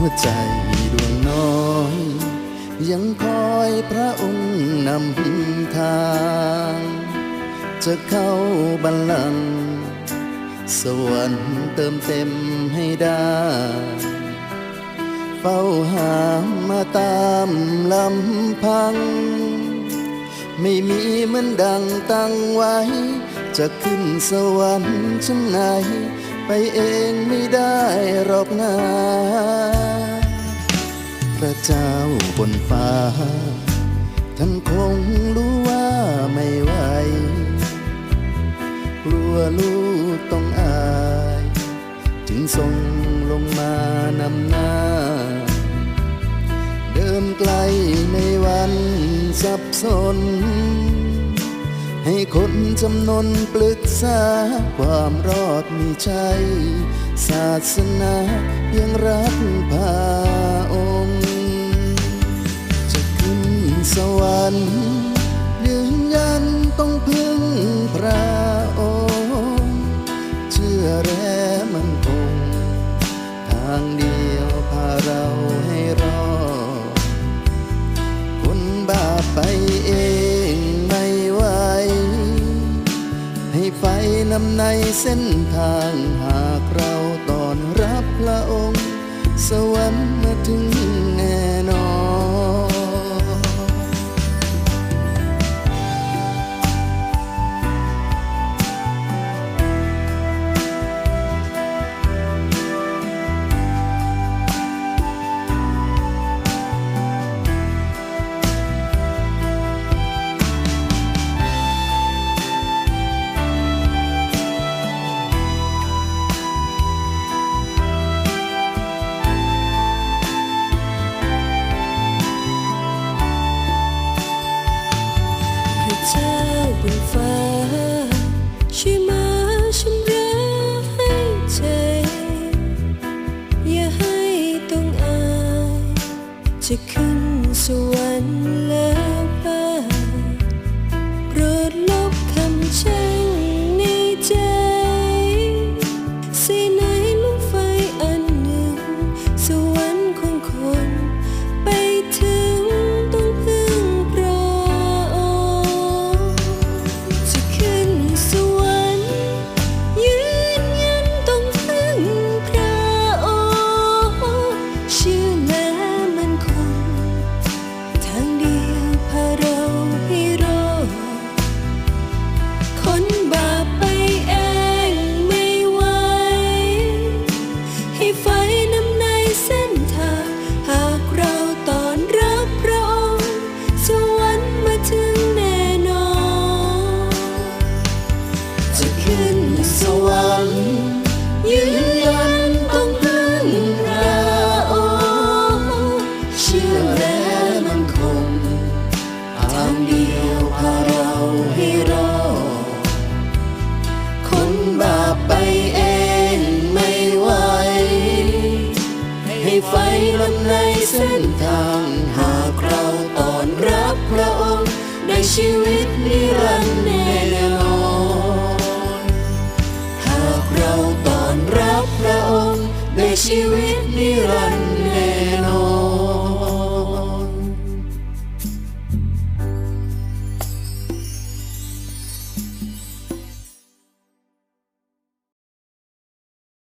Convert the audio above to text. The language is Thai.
วใจดวงน้อย ยังคอยพระองค์นำทาง จะเข้าบัลลังก์สวรรค์เติมเต็มให้ได้ เฝ้าหามาตามลำพัง ไม่มีเหมือนดังตั้งไว้ จะขึ้นสวรรค์ชั้นไหน ไปเองไม่ได้หรอกนาพระเจ้าบนฟ้า ท่านคงรู้ว่าไม่ไหวกลัวลูกต้องอาย จึงส่งลงมานำหน้า เดินไกลในวันสับสน ให้คนจำนนปรึกษาความรอดมีใจ ศาสนายังรักพาองค์ จะขึ้นสวรรค์ ในเส้นทางหากเราตอนรับพระองค์ สวรรค์มาถึงแน่ บนฟ้าช่วยมาชำระให้ใจ อย่าให้ต้องอาย จะขึ้นสวรรค์ ไฟลนในเส้นทาง หากเราตอนรับพระองค์ได้ชีวิตนิรันดร์แน่นอนหากเราตอนรับพระองค์ได้ชีวิตนิรันดร์แน่